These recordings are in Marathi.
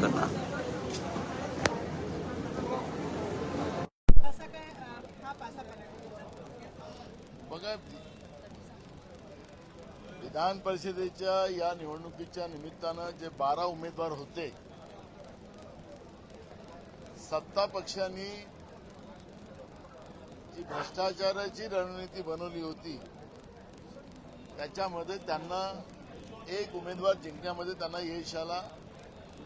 कार्यकर्त्यांना बघा विधान परिषदेच्या या निवडणुकीच्या निमित्तानं जे बारा उमेदवार होते सत्ता पक्षांनी जी भ्रष्टाचाराची रणनीती बनवली होती त्याच्यामध्ये त्यांना एक उमेदवार जिंकण्यामध्ये त्यांना यश आला.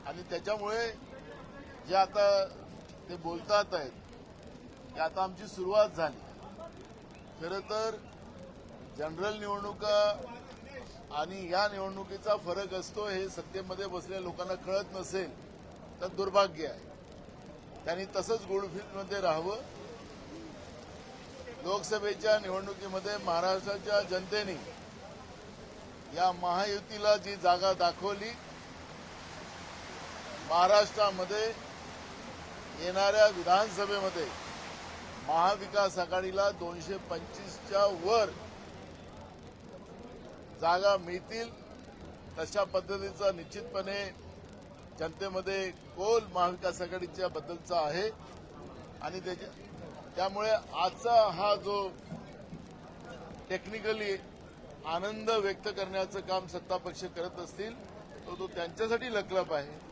आणि त्याच्यामुळे जे आता ते बोलतात आहेत ते आता आमची सुरुवात झाली. खरं तर जनरल निवडणुका आणि या निवडणुकीचा फरक असतो हे सत्तेमध्ये बसलेल्या लोकांना कळत नसेल तर दुर्भाग्य आहे. त्यांनी तसंच गुळफीमध्ये राहावं. लोकसभेच्या निवडणुकीमध्ये महाराष्ट्राच्या जनतेने या महायुतीला जी जागा दाखवली महाराष्ट्रामध्ये येणाऱ्या विधानसभेमध्ये महाविकास आघाडीला दोनशे पंचवीसच्या वर जागा मिळतील तशा पद्धतीचा निश्चितपणे जनतेमध्ये कोल महाविकास आघाडीच्या बद्दलचा आहे. आणि त्याच्या त्यामुळे आजचा हा जो टेक्निकली आनंद व्यक्त करण्याचं काम सत्ता पक्ष करत असतील तो तो त्यांच्यासाठी लकलप आहे.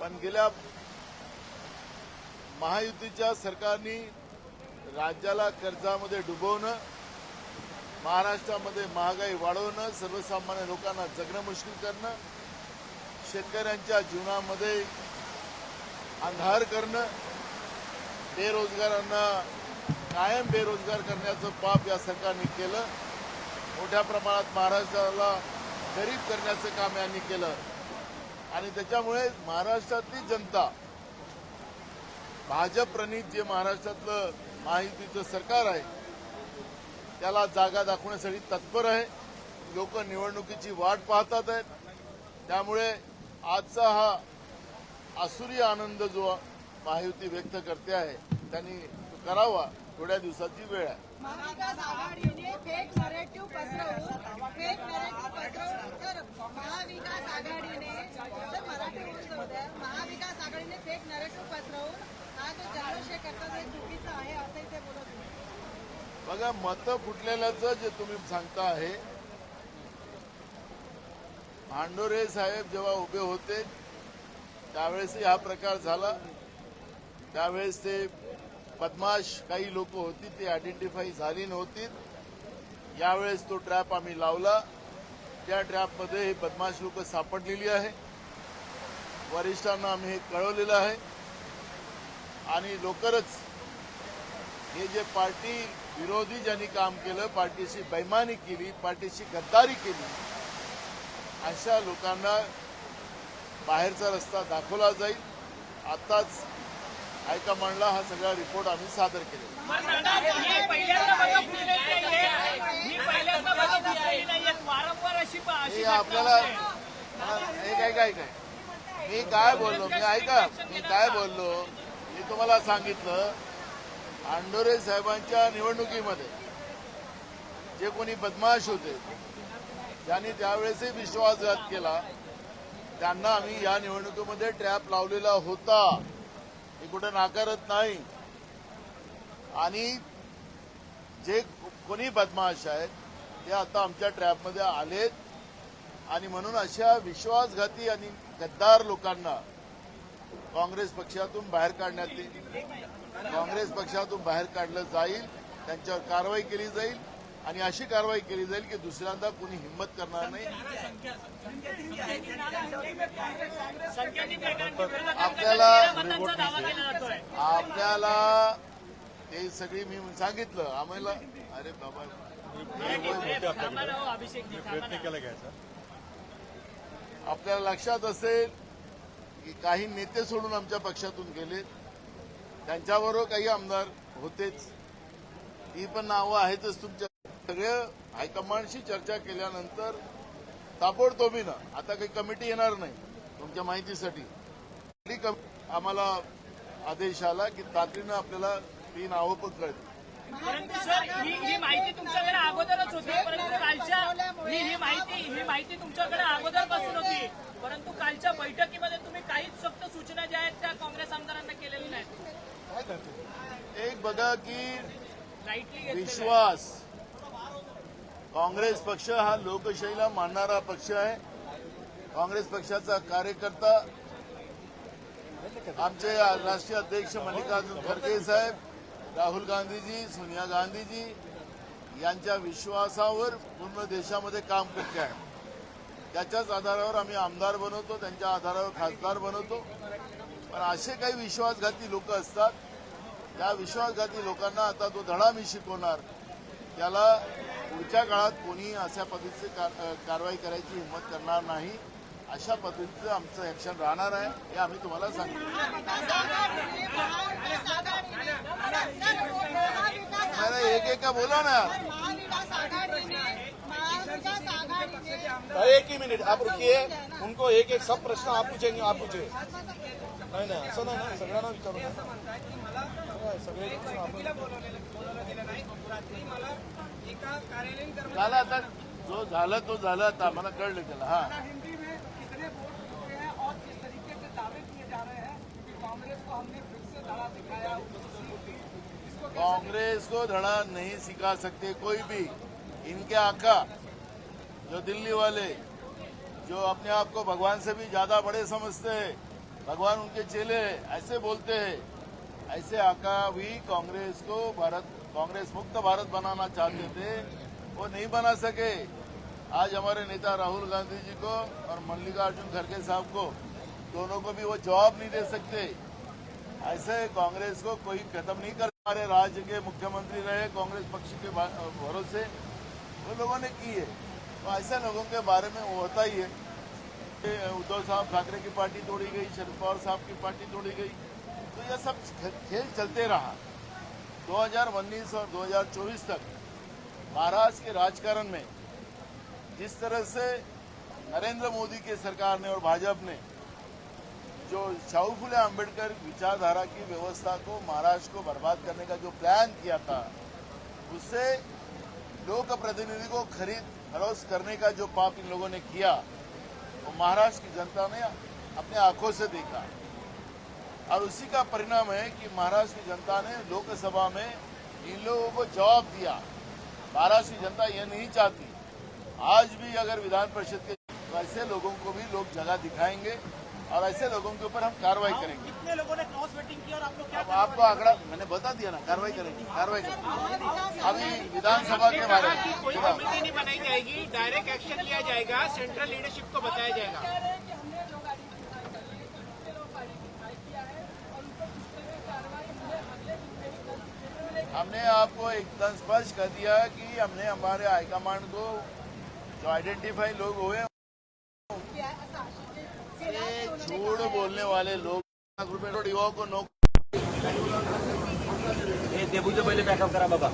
पण गेल्या महायुतीच्या सरकारनी राज्याला कर्जामध्ये डुबवणं महाराष्ट्रामध्ये महागाई वाढवणं सर्वसामान्य लोकांना जगणं मुश्किल करणं शेतकऱ्यांच्या जीवनामध्ये अंधार करणं बेरोजगारांना कायम बेरोजगार करण्याचं पाप या सरकारने केलं. मोठ्या प्रमाणात महाराष्ट्राला गरीब करण्याचं काम यांनी केलं. आणि त्याच्यामुळे महाराष्ट्रातली जनता भाजप प्रणित जे महाराष्ट्रातलं माहितीचं सरकार आहे त्याला जागा दाखवण्यासाठी तत्पर आहे. लोक निवडणुकीची वाट पाहतात आहेत. त्यामुळे आजचा हा आसुरी आनंद जो महायुती व्यक्त करते आहे त्यांनी करावा. थोड्या दिवसाची वेळ आहे. महाविकास आघाडीने फेक नरेटिव्ह पसरवून फेक नरेटिव्ह पसरवून तर महाविकास आघाडीने तर मराठी बोलून जाऊ द्या महाविकास आघाडीने फेक नरेटिव्ह पसरवून हा जो जल्लोष हे करतात हे चुकीचं आहे असंही ते बोलत होते. बघा मतं फुटलेल्याचं जे तुम्ही सांगता आहे भांडोरे साहेब जेव्हा उभे होते त्यावेळेसही हा प्रकार झाला. त्यावेळेस ते बदमाश काही लोक होती ती आयडेंटिफाय झाली नव्हती. यावेळेस तो ट्रॅप आम्ही लावला. त्या ट्रॅपमध्ये हे बदमाश लोक सापडलेली आहे. वरिष्ठांना आम्ही हे कळवलेलं आहे. आणि लवकरच हे जे पार्टी विरोधी ज्यांनी काम केलं पार्टीशी बैमानी केली पार्टीशी गद्दारी केली अशा लोकांना बाहेरचा रस्ता दाखवला जाईल. आताच हायकमांडला हा सगळा रिपोर्ट आम्ही सादर हे घटना आपल्याला काय काय काय? मी काय बोललो? मी ऐका मी काय बोललो? मी तुम्हाला सांगितलं आंडोरे साहेबांच्या निवडणुकीमध्ये जे कोणी बदमाश होते त्यांनी त्यावेळेसही विश्वासघात केला त्यांना आम्ही या निवडणुकीमध्ये ट्रॅप लावलेला होता. मी कुठे नाकारत नाही. आणि जे कोणी बदमाश आहेत ते आता आमच्या ट्रॅपमध्ये आलेत. आणि म्हणून अशा विश्वासघाती आणि गद्दार लोकांना काँग्रेस पक्षातून बाहेर काढण्यात येईल. काँग्रेस पक्षातून बाहेर काढलं जाईल त्यांच्यावर कारवाई केली जाईल. आणि अशी कारवाई केली जाईल की दुसऱ्यांदा कोणी हिंमत करणार नाही. आपल्याला- आपल्याला ते सगळी मी सांगितलं. आम्हाला अरे बाबा. प्रयत्न केला आपल्याला लक्षात असेल की काही नेते सोडून आमच्या पक्षातून गेले. त्यांच्याबरोबर काही आमदार होतेच. ही पण नावं आहेतच तुमच्या सगळं हायकमांडशी चर्चा केल्यानंतर ताबडतोबीनं आता काही कमिटी येणार नाही तुमच्या माहितीसाठी. आम्हाला आदेश आला की तातडीनं आपल्याला ती नावं पण कळली परंतु सर ही माहिती तुमच्याकडे अगोदरच होती. परंतु कालच्या ही माहिती ही माहिती तुमच्याकडे अगोदरपासून होती. परंतु कालच्या बैठकीमध्ये तुम्ही काहीच फक्त सूचना ज्या आहेत त्या काँग्रेस आमदारांना केलेल्या नाहीत. एक बघा की विश्वास काँग्रेस पक्ष हा लोकशाहीला मानणारा पक्ष आहे. काँग्रेस पक्षाचा कार्यकर्ता आमचे राष्ट्रीय अध्यक्ष मल्लिकार्जुन खरगे साहेब राहुल गांधीजी सोनिया गांधीजी यांच्या विश्वासावर पूर्ण देशामध्ये काम करते आहे. त्याच्याच आधारावर आम्ही आमदार बनवतो त्यांच्या आधारावर खासदार बनवतो. पण असे काही विश्वासघाती लोक असतात त्या विश्वासघाती लोकांना आता तो धडा मी शिकवणार त्याला पुढच्या काळात कोणी अशा पद्धतीची कार- कारवाई करायची हिंमत करणार नाही अशा पद्धतीचं आमचं ऍक्शन राहणार आहे हे आम्ही तुम्हाला सांगतो. अरे एक एका बोला ना. एक ही मिनिट आप रुकिए. उनको एक एक सब प्रश्न आप पूछेंगे आप पूछे. नाही नाही असं नाही ना सगळ्यांना विचारू नका. सगळे झालं आता. जो झालं तो झालं आता. आम्हाला कळलं त्याला हा. हैं हैं कांग्रेस को हमने फिर से धड़ा दिखाया इसको कांग्रेस को धड़ा नहीं सिखा सकते कोई भी। इनके आका जो दिल्ली वाले जो अपने आप को भगवान से भी ज्यादा बड़े समझते हैं भगवान उनके चेले ऐसे बोलते हैं। ऐसे आका भी कांग्रेस को भारत कांग्रेस मुक्त भारत बनाना चाहते थे, वो नहीं बना सके। आज हमारे नेता राहुल गांधी जी को और मल्लिकार्जुन खड़गे साहब को, दोनों को भी वो जवाब नहीं दे सकते। ऐसे कांग्रेस को कोई खत्म नहीं कर हमारे राज्य के मुख्यमंत्री रहे, कांग्रेस पक्ष के भरोसे वो लोगों ने की है तो ऐसे लोगों के बारे में वो होता ही है। उद्धव साहब ठाकरे की पार्टी तोड़ी गई, शरद पवार साहब की पार्टी तोड़ी गई तो यह सब खेल चलते रहा। 2019 और 2024 तक महाराष्ट्र के राजकारण में जिस तरह से नरेंद्र मोदी की सरकार ने और भाजपा ने जो शाहू फुले आंबेडकर विचारधारा की व्यवस्था को महाराष्ट्र को बर्बाद करने का जो प्लान किया था, उससे लोक प्रतिनिधि को खरीद फरोश करने का जो पाप इन लोगों ने किया, वो महाराष्ट्र की जनता ने अपने आँखों से देखा। और उसी का परिणाम है कि महाराष्ट्र की जनता ने लोकसभा में इन लोगों को जवाब दिया। महाराष्ट्र की जनता यह नहीं चाहती। आज भी अगर विधान परिषद के तो ऐसे लोगों को भी लोग जगह दिखाएँगे और ऐसे लोगों के ऊपर हम कार्रवाई करेंगे। कितने लोगों ने क्रॉस वोटिंग की और आप लोग अब आपको आंकड़ा मैंने बता दिया ना कार्रवाई करेंगे कार्रवाई करेंगे। अभी विधानसभा के बारे में। कोई कमेटी नहीं बनाई जाएगी डायरेक्ट एक्शन लिया जाएगा सेंट्रल लीडरशिप को बताया जाएगा। हमने आपको एकदम स्पष्ट कर दिया कि हमने हमारे हाईकमांड को जो आइडेंटिफाई लोग हुए झूठ बोलने वाले लोग लाख युवाओं को नौकरी देबूचं पहिले बॅकअप करा बाबा।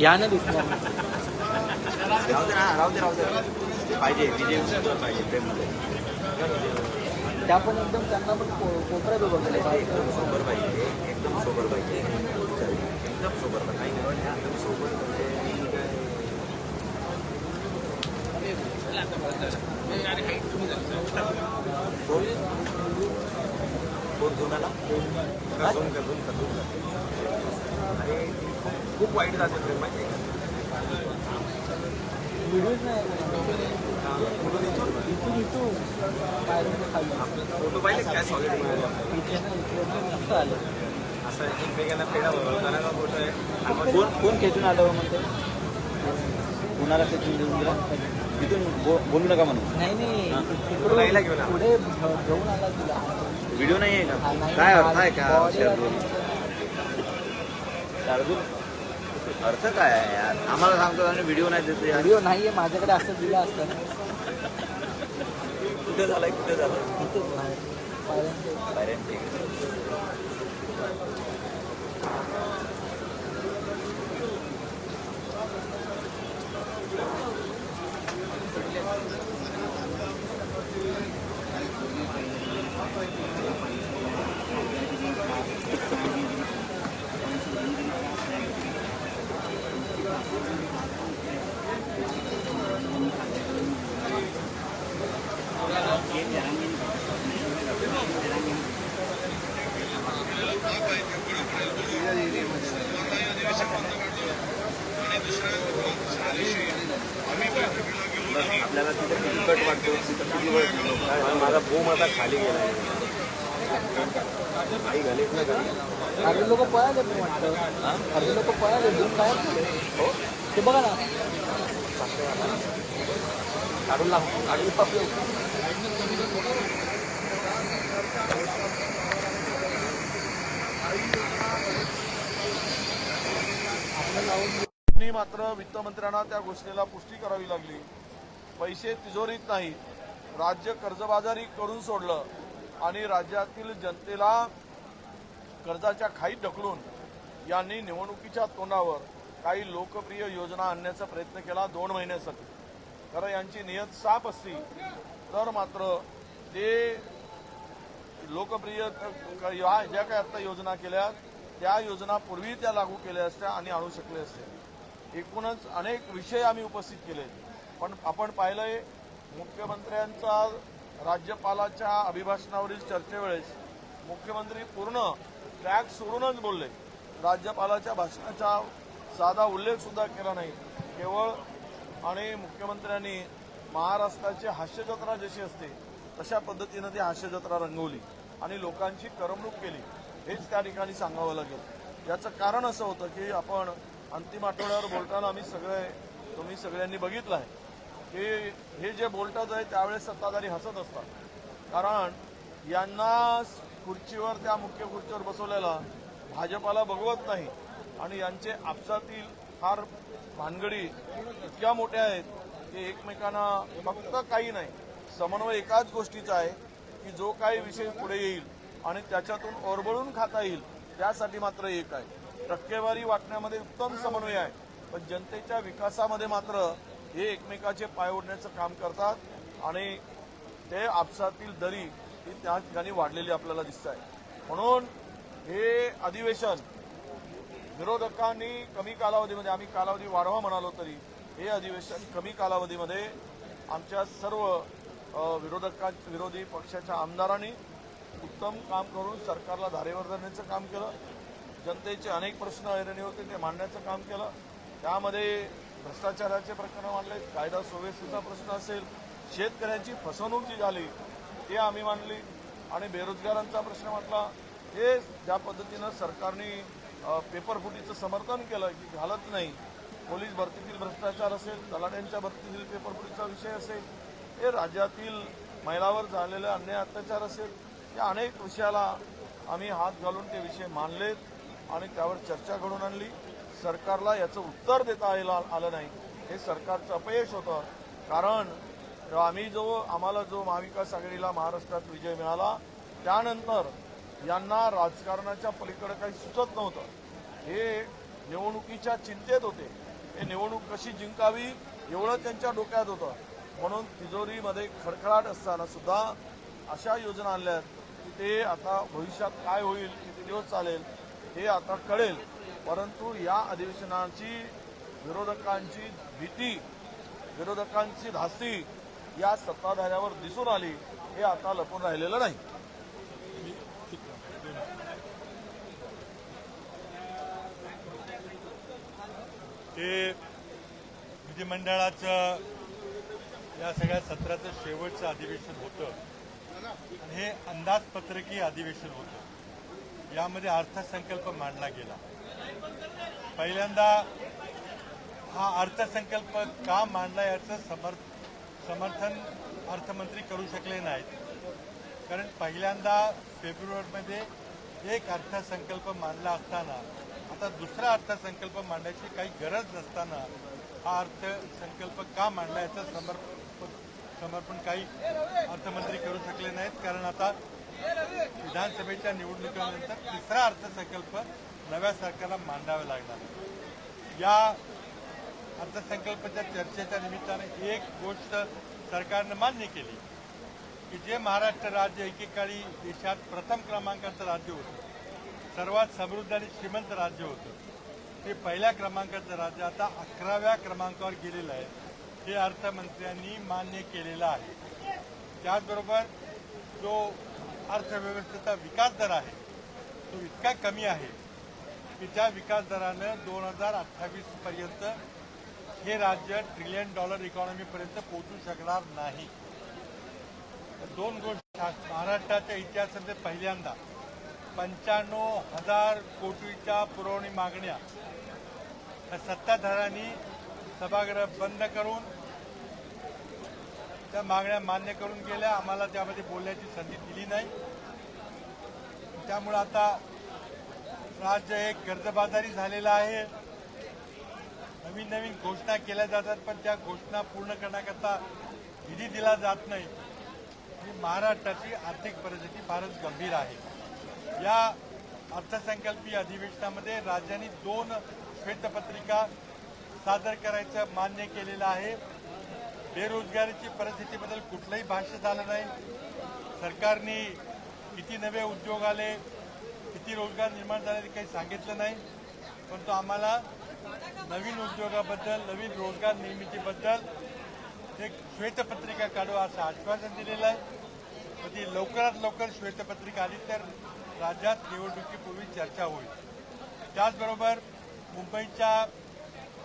या ना दिसणार राहू दे राहू दे राहू दे. पाहिजे विजय पाहिजे प्रेममध्ये. त्या पण एकदम त्यांना पण कोपऱ्यात उभं केलं एकदम सोबर पाहिजे एकदम सोबर पाहिजे. एकदम सोबर पाहिजे एकदम सोबर कोण कोण झोनाला का का अरे खूप वाईट जाते माहिती आहे फोटो पाहिले काय सॉलिड असं एकमेकांना पेढा बनवताना का फोटो आहे आणि कोण खेचून आलं म्हणते कुणाला खेचून देऊन दिला तिथून बो- बोलू नका म्हणून. नाही नाही. बोलायला घेऊन आला. पुढे घेऊन आला तुला व्हिडिओ नाही आहे हा, का नाही. काय अर्थ आहे का? Body शार्दूल शार्दूल अर्थ काय आहे यार? आम्हाला सांगतो आणि व्हिडिओ नाही देतो यार. व्हिडिओ नाहीये माझ्याकडे असं दिलं असतं ना. कुठे झालाय? कुठे झालं इथेच बाहेर पायऱ्यांच्या Direct ठीक आहे. बोम आता खाली गेला काही घालीच ना खाली अर्धे लोक पळाले मी वाटतं. अर्धे लोक पळाले दोन काय हो? ते बघा ना. काढून लाव काढून लाव. मात्र वित्तमंत्र्यांना त्या घोषणेला पुष्टी करावी लागली. पैसे तिजोरीत नाही राज्य कर्जबाजारी करून सोडलं आणि राज्यातील जनतेला कर्जाच्या खाईत ढकलून यांनी निवडणुकीच्या तोंडावर काही लोकप्रिय योजना आणण्याचा प्रयत्न केला दोन महिन्यासाठी. खरं यांची नियत साफ असती तर मात्र ते लोकप्रिय या ज्या काही आता योजना केल्या त्या योजना पूर्वी त्या लागू केल्या असत्या आणि आणू शकले असते. एकूणच अनेक विषय आम्ही उपस्थित केले. पण आपण पाहिलंय मुख्यमंत्र्यांचा राज्यपालाच्या अभिभाषणावरील चर्चेवेळेस मुख्यमंत्री पूर्ण ट्रॅक सोडूनच बोलले. राज्यपालाच्या भाषणाचा साधा उल्लेख सुद्धा केला नाही. केवळ आणि मुख्यमंत्र्यांनी महाराष्ट्राची हास्यजत्रा जशी असते तशा पद्धतीनं ती हास्यजत्रा रंगवली आणि लोकांची करमणूक केली हेच त्या ठिकाणी सांगावं लागेल. याचं कारण असं होतं की आपण अंतिम आठवड्यावर बोलताना आम्ही सगळे तुम्ही सगळ्यांनी बघितलं आहे की हे जे बोलतात आहे त्यावेळेस सत्ताधारी हसत असतात. कारण यांना खुर्चीवर त्या मुख्य खुर्चीवर बसवलेला भाजपाला बघवत नाही. आणि यांचे आपसातील फार भानगडी इतक्या मोठ्या आहेत की एकमेकांना फक्त काही नाही समन्वय एकाच गोष्टीचा आहे की जो काही विषय पुढे येईल आणि त्याच्यातून ओरबळून खाता येईल त्यासाठी मात्र एक आहे. टक्केवारी वाटण्यामध्ये उत्तम समन्वय आहे पण जनतेच्या विकासामध्ये मात्र हे एकमेकाचे पाय ओढण्याचं काम करतात आणि ते आपसातील दरी ही त्या ठिकाणी वाढलेली आपल्याला दिसत आहे. म्हणून हे अधिवेशन विरोधकांनी कमी कालावधीमध्ये आम्ही कालावधी वाढवा म्हणालो तरी हे अधिवेशन कमी कालावधीमध्ये आमच्या सर्व विरोधका विरोधकां विरोधी पक्षाच्या आमदारांनी उत्तम काम करून सरकारला धारेवर धरण्याचं काम केलं. जनतेचे अनेक प्रश्न ऐरणी होते ते मांडण्याचं काम केलं. त्यामध्ये भ्रष्टाचाराचे प्रकरण मांडले कायदा सुव्यवस्थेचा प्रश्न असेल. शेतकऱ्यांची फसवणूक जी झाली ती आम्ही मांडली आणि बेरोजगारांचा प्रश्न म्हटला हे ज्या पद्धतीनं सरकारने पेपरफुटीचं समर्थन केलं की घालत नाही पोलीस भरतीतील भ्रष्टाचार असेल तलाट्यांच्या भरतीतील पेपरफुटीचा विषय असेल हे राज्यातील महिलावर झालेले अन्याय अत्याचार असेल या अनेक विषयाला आम्ही हात घालून ते विषय मानलेत आणि त्यावर चर्चा घडून आणली. सरकारला याचं उत्तर देता आलं आलं नाही. हे सरकारचं अपयश होतं. कारण आम्ही जो आम्हाला जो महाविकास आघाडीला महाराष्ट्रात विजय मिळाला त्यानंतर यांना राजकारणाच्या पलीकडे काही सुचत नव्हतं. हे निवडणुकीच्या चिंतेत होते. हे निवडणूक कशी जिंकावी एवढं त्यांच्या डोक्यात होतं. म्हणून तिजोरीमध्ये खडखडाट असताना सुद्धा अशा योजना आणल्यात की ते आता भविष्यात काय होईल किती दिवस चालेल हे आता कळेल. परंतु या अधिवेशनाची विरोधकांची भीती विरोधकांची धास्ती या सत्ताधाऱ्यावर दिसून आली हे आता लपून राहिलेलं नाही. ते विधिमंडळाचं या सगळ्या सत्राचं शेवटचं अधिवेशन होतं. आणि हे अंदाजपत्रकीय अधिवेशन होतं. यामध्ये अर्थसंकल्प मांडला गेला. पहिल्यांदा हा अर्थसंकल्प का मांडला याचं समर्थ समर्थन अर्थमंत्री करू शकले नाहीत. कारण पहिल्यांदा फेब्रुवारीमध्ये एक अर्थसंकल्प मांडला असताना आता दुसरा अर्थसंकल्प मांडण्याची काही गरज नसताना हा अर्थसंकल्प का मांडला याचं समर्पण समर्पण काही अर्थमंत्री करू शकले नाहीत. कारण आता विधानसभेच्या निवडणुकीनंतर तिसरा अर्थसंकल्प नव्या सरकारला मांडावा लागणार या अर्थसंकल्पाच्या चर्चेच्या निमित्ताने एक गोष्ट सरकारनं मान्य केली की जे महाराष्ट्र राज्य एकेकाळी देशात प्रथम क्रमांकाचं राज्य होतं सर्वात समृद्ध आणि श्रीमंत राज्य होतं. ते पहिल्या क्रमांकाचं राज्य आता अकराव्या क्रमांकावर गेलेलं आहे. हे अर्थमंत्र्यांनी मान्य केलेलं आहे. त्याचबरोबर जो अर्थव्यवस्थेचा विकास दर आहे तो इतका कमी आहे की त्या विकास दरानं दोन हजार अठ्ठावीस पर्यंत हे राज्य ट्रिलियन डॉलर इकॉनॉमीपर्यंत पोहोचू शकणार नाही. दोन गोष्टी महाराष्ट्राच्या इतिहासामध्ये पहिल्यांदा पंच्याण्णव हजार कोटीच्या पुरवणी मागण्या सत्ताधारांनी सत्ताधाऱ्यांनी सभागृह बंद करून त्या मागण्या मान्य करून गेल्या. आम्हाला त्यामध्ये बोलण्याची संधी दिली नाही. त्यामुळे आता राज्य एक कर्जबाजारी झालेलं आहे. नवीन नवीन घोषणा केल्या जातात पण त्या घोषणा पूर्ण करण्याकरता निधी दिला जात नाही. ही महाराष्ट्राची आर्थिक परिस्थिती फारच गंभीर आहे. या अर्थसंकल्पीय अधिवेशनामध्ये राज्यांनी दोन श्वेतपत्रिका सादर करायचं मान्य केलेलं आहे. बेरोजगारीची परिस्थितीबद्दल कुठलंही भाष्य झालं नाही. सरकारने किती नवे उद्योग आले किती रोजगार निर्माण झाले ते काही सांगितलं नाही. परंतु आम्हाला नवीन उद्योगाबद्दल नवीन रोजगार निर्मितीबद्दल एक श्वेतपत्रिका काढू असं आश्वासन दिलेलं आहे. व ती लवकरात लवकर श्वेतपत्रिका आली तर राज्यात निवडणुकीपूर्वी चर्चा होईल. त्याचबरोबर मुंबईच्या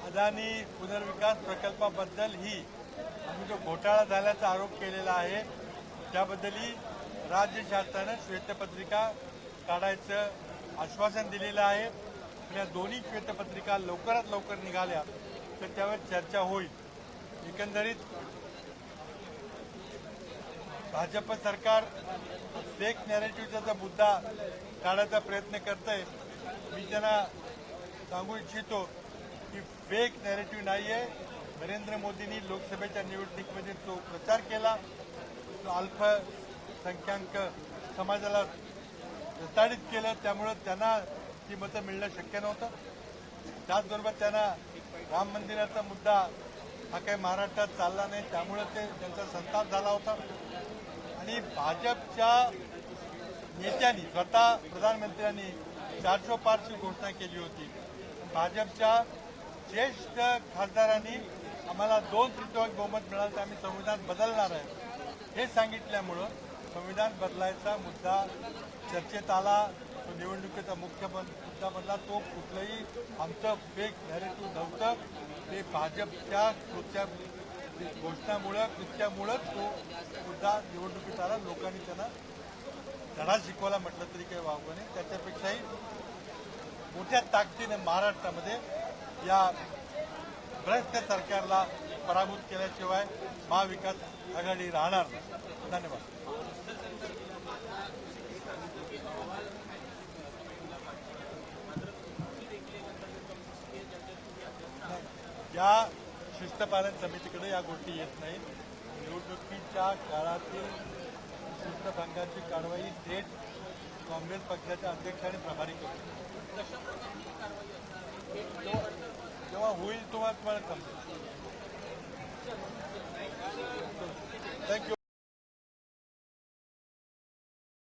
अदानी पुनर्विकास प्रकल्पाबद्दलही आम्ही जो घोटाळा झाल्याचा आरोप केलेला आहे त्याबद्दलही राज्य शासनानं श्वेतपत्रिका काढायचं आश्वासन दिलेलं आहे. आपल्या दोन्ही श्वेतपत्रिका लवकरात लवकर निघाल्या तर त्यावर चर्चा होईल. एकंदरीत भाजप सरकार फेक नॅरेटिव्हचा जो मुद्दा काढायचा प्रयत्न करत आहे मी त्यांना सांगू इच्छितो की फेक नॅरेटिव्ह नाही आहे नरेंद्र मोदींनी लोकसभेच्या निवडणुकीमध्ये तो प्रचार केला तो अल्पसंख्याक समाजाला प्रताडित केलं. त्यामुळं त्यांना ती मतं मिळणं शक्य नव्हतं. त्याचबरोबर त्यांना राम मंदिराचा मुद्दा हा काही महाराष्ट्रात चालला नाही त्यामुळं ते त्यांचा संताप झाला होता. आणि भाजपच्या नेत्यांनी स्वतः प्रधानमंत्र्यांनी चारशे पाचशे घोषणा केली होती. भाजपच्या ज्येष्ठ खासदारांनी आम्हाला दोन तृतीय बहुमत मिळालं तर आम्ही संविधान बदलणार आहे. हे सांगितल्यामुळं संविधान बदलायचा मुद्दा चर्चेत आला. निवडणुकीचा मुख्य मुद्दा बनला तो कुठलंही आमचं फेक नॅरेटिव्ह नव्हतं. ते भाजपच्या कृत्या घोषणामुळं कृत्यामुळंच तो मुद्दा निवडणुकीत आला. लोकांनी त्यांना धडा शिकवायला म्हटलं तरी काही वावगं नाही. त्याच्यापेक्षाही मोठ्या ताकदीने महाराष्ट्रामध्ये या भ्रष्ट सरकारला पराभूत केल्याशिवाय महाविकास आघाडी राहणार नाही. धन्यवाद. या शिस्तपालन समितीकडे या गोष्टी येत नाहीत निवडणुकीच्या काळातील शिस्तभंगाची कारवाई थेट काँग्रेस पक्षाच्या अध्यक्षाने प्रभारी करतो जेव्हा होईल तेव्हा तुम्हाला समजेल. थँक्यू